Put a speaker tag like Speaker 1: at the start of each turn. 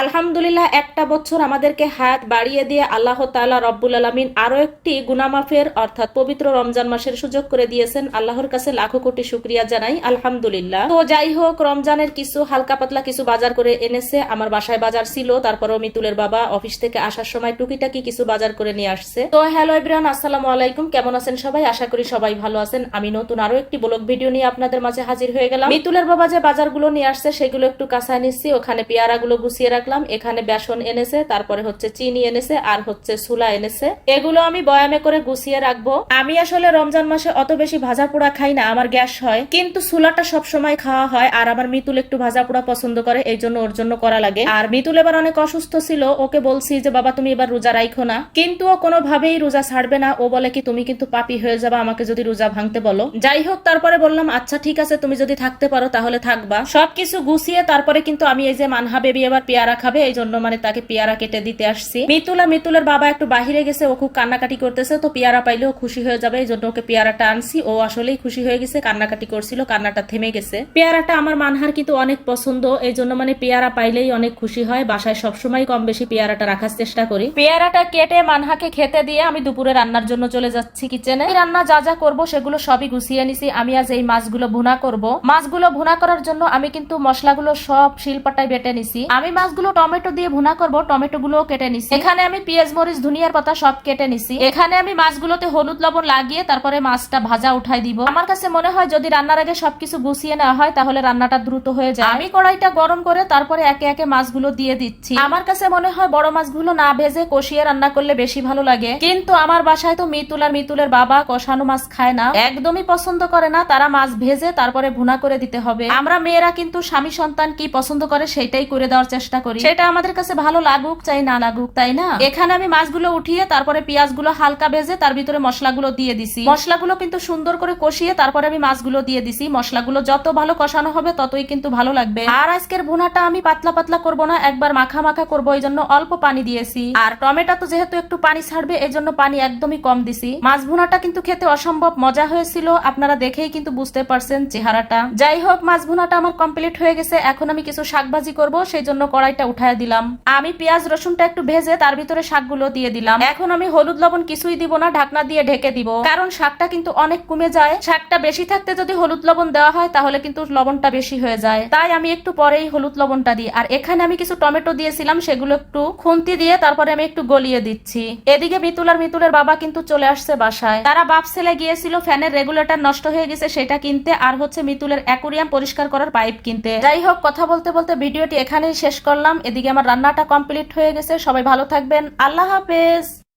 Speaker 1: আলহামদুলিল্লাহ, একটা বছর আমাদেরকে হায়াত বাড়িয়ে দিয়ে আল্লাহ তাআলা রব্বুল আলমিন আরও একটি গুনামাফের, অর্থাৎ পবিত্র রমজান মাসের সুযোগ করে দিয়েছেন। আল্লাহর কাছে লাখো কোটি শুক্রিয়া জানাই, আলহামদুলিল্লাহ। তো যাই হোক, রমজানের কিছু হালকা পাতলা কিছু বাজার করে এনেছে। আমার বাসায় বাজার ছিল, তারপরও মিতুলের বাবা অফিস থেকে আসার সময় টুকিটাকি কিছু বাজার করে নিয়ে আসছে। তো হ্যালো ইব্রান আসসালামু আলাইকুম। কেমন আছেন সবাই? আশা করি সবাই ভালো আছেন। আমি নতুন আরও একটি ব্লগ ভিডিও নিয়ে আপনাদের মাঝে হাজির হয়ে গেলাম। মিতুলের বাবা যে বাজারগুলো নিয়ে আসছে, সেগুলো একটু কাঁচায় নিচ্ছি। ওখানে পেয়ারাগুলো গুছিয়ে রাখলাম, এখানে বেসন এনেছে, তারপরে হচ্ছে চিনি এনেছে, আর হচ্ছে সুলা এনেছে। এগুলো আমি বয়ামে করে গুছিয়ে রাখব। আমি আসলে রমজান মাসে অত বেশি ভাজা পোড়া খাই না, আমার গ্যাস হয়। কিন্তু সুলাটা সব সময় খাওয়া হয়, আর আমার মিতুল একটু ভাজা পোড়া পছন্দ করে, এই জন্য ওর জন্য করা লাগে। আর মিতুল এবার অনেক অসুস্থ ছিল, ওকে বলছি যে, বাবা, তুমি এবার রোজা রাখো না। কিন্তু ও কোনোভাবেই রোজা ছাড়বে না। ও বলে কি, তুমি কিন্তু পাপি হয়ে যাবা, আমাকে যদি রোজা ভাঙতে বলো। যাই হোক, তারপরে বললাম আচ্ছা ঠিক আছে, তুমি যদি থাকতে পারো, তাহলে থাকবা। সবকিছু গুছিয়ে তারপরে কিন্তু আমি এই যে মানহা বেবি এবার পেয়ারা খাবে এই জন্য মানে তাকে পেয়ারা কেটে দিতে আসছি। মিতুল, মিতুলের বাবা একটু বাহিরে গেছে, ও খুব কান্নাকাটি করতেছে, তো পেয়ারা পাইলেও খুশি হয়ে যাবে এই জন্য ওকে পেয়ারাটা আনছি। ও আসলেই খুশি হয়ে গেছে, কান্নাকাটি করছিল, কান্নাটা থেমে গেছে। পেয়ারাটা আমার মানহার কিন্তু অনেক পছন্দ এই জন্য মানে পেয়ারা পাইলেই অনেক খুশি হয়, বাসায় সবসময় কম বেশি পেয়ারাটা রাখার চেষ্টা করি। পেয়ারাটা কেটে মানহাকে খেতে দিয়ে আমি দুপুরে রান্নার জন্য চলে যাচ্ছি কিচেনে। রান্না যা যা করব সেগুলো সবই গুছিয়ে নিছি, আমি আজ এই মাছগুলো ভুনা করব। মাছগুলো ভুনা করার জন্য আমি কিন্তু মশলাগুলো সব শিলপাটায় বেটে নিছি। আমি মাছগুলো টমেটো দিয়ে ভুনা করব টমেটো গুলো কেটে নিছি। এখানে আমি পেঁয়াজ, মরিচ, ধনিয়ার পাতা সব কেটে নিছি। এখানে আমি মাছগুলোতে হলুদ লবণ লাগিয়ে তারপরে মাছটা ভাজা উঠাই দিব। আমার কাছে মনে হয় যদি রান্নার আগে সবকিছু গুছিয়ে নেওয়া হয়, তাহলে রান্নাটা দ্রুত হয়ে যায়। আমি কড়াইটা গরম করে তারপরে একে একে মাছগুলো দিয়ে দিচ্ছি। আমার কাছে মনে হয় বড় মাছগুলো না ভেজে কষিয়ে রান্না করলে বেশি ভালো লাগে। কিন্তু আমার বাসায় তো মিতুল আর মিতুলের বাবা কষানো মাছ খায় না। একদমই পছন্দ করে না, তারা মাছ ভেজে তারপরে ভুনা করে দিতে হবে। আমরা মেয়েরা কিন্তু স্বামী সন্তান কি পছন্দ করে, সেটাই করে দেওয়ার চেষ্টা করি। সেটা আমাদের কাছে ভালো লাগুক, চাই না লাগুক, তাই না? এখানে আমি মাছগুলো উঠিয়ে, তারপরে পেঁয়াজগুলো হালকা ভেজে, তার ভিতরে মশলাগুলো দিয়ে দিছি। মশলাগুলো কিন্তু সুন্দর করে কষিয়ে, তারপরে আমি মাছগুলো দিয়ে দিছি। মশলাগুলো যত ভালো কষানো হবে, ততই কিন্তু ভালো লাগবে। আর আজকের ভুনাটা আমি পাতলা পাতলা করব না, একবার মাখা মাখা করব এই জন্য অল্প পানি দিয়েছি। আর টমেটো তো যেহেতু একটু পানি ছাড়বে এই জন্য পানি একদমই কম দিছি। মাছ ভুনাটা কিন্তু খেতে অসম্ভব মজা হয়েছিল, আপনারা দেখেই কিন্তু বুঝতে পারছেন চেহারাটা। যাই হোক, মাছ ভুনাটা আমার কমপ্লিট হয়ে গেছে, এখন আমি কিছু শাকভাজি করব সেই জন্য কড়াইটা উঠায় দিলাম। আমি পেঁয়াজ, রসুনটা একটু ভেজে তার ভিতরে শাকগুলো দিয়ে দিলাম। এখন আমি হলুদ লবণ কিছুই দিব না, ঢাকনা দিয়ে ঢেকে দিব। কারণ শাকটা কিন্তু অনেক কমে যায়। শাকটা বেশি থাকতে যদি হলুদ লবণ দেওয়া হয়, তাহলে কিন্তু লবণটা বেশি হয়ে যায়। তাই আমি একটু পরেই হলুদ লবণটা দিই। আর এখানে আমি কিছু টমেটো দিয়েছিলাম, সেগুলো একটু খুন্তি দিয়ে তারপরে আমি একটু গলিয়ে দিচ্ছি। এদিকে মিতুল আর মিতুলের বাবা কিন্তু চলে আসছে বাসায়। তারা বাপ ছেলে গিয়েছিল, ফ্যানের রেগুলেটর নষ্ট হয়ে গেছে, সেটা কিনতে। আর হচ্ছে মিতুলের অ্যাকুরিয়াম পরিষ্কার করার পাইপ কিনতে। যাই হোক, কথা বলতে বলতে ভিডিওটি এখানেই শেষ করলাম এদিকে আমার রান্নাটা কমপ্লিট হয়ে গেছে। সবাই ভালো থাকবেন। আল্লাহ হাফেজ।